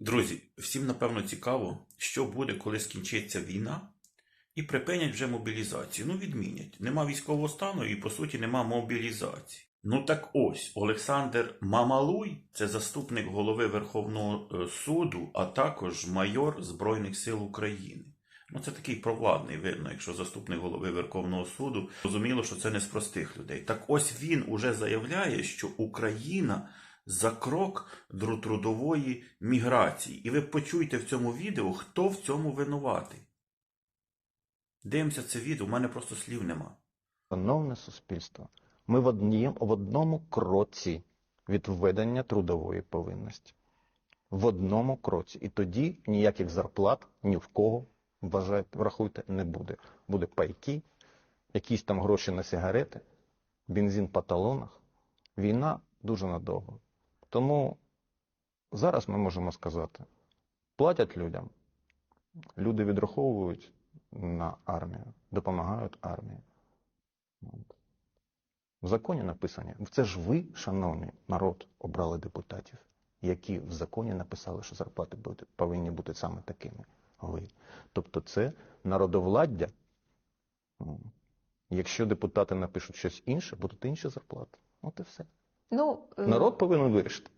Друзі, всім напевно цікаво, що буде, коли скінчиться війна і припинять вже мобілізацію. Ну, відмінять. Нема військового стану і, по суті, нема мобілізації. Ну так ось, Олександр Мамалуй, це заступник голови Верховного е, суду, а також майор Збройних сил України. Ну, це такий провладний, видно, якщо заступник голови Верховного суду, зрозуміло, що це не з простих людей. Так ось він уже заявляє, що Україна за крок до трудової міграції. І ви почуєте в цьому відео, хто в цьому винуватий. Дивимося це відео, у мене просто слів нема. Шановне суспільство, ми в, одні, в одному кроці від введення трудової повинності. В одному кроці. І тоді ніяких зарплат ні в кого, вважайте, врахуйте, не буде. Буде пайки, якісь там гроші на сигарети, бензин по талонах. Війна дуже надовго. Тому зараз ми можемо сказати, платять людям, люди відраховують на армію, допомагають армії. В законі написані. Це ж ви, шановний народ, обрали депутатів, які в законі написали, що зарплати повинні бути саме такими. Ви. Тобто це народовладдя. Якщо депутати напишуть щось інше, будуть інші зарплати. От і все. Ну, е, Народ повинен вирішити.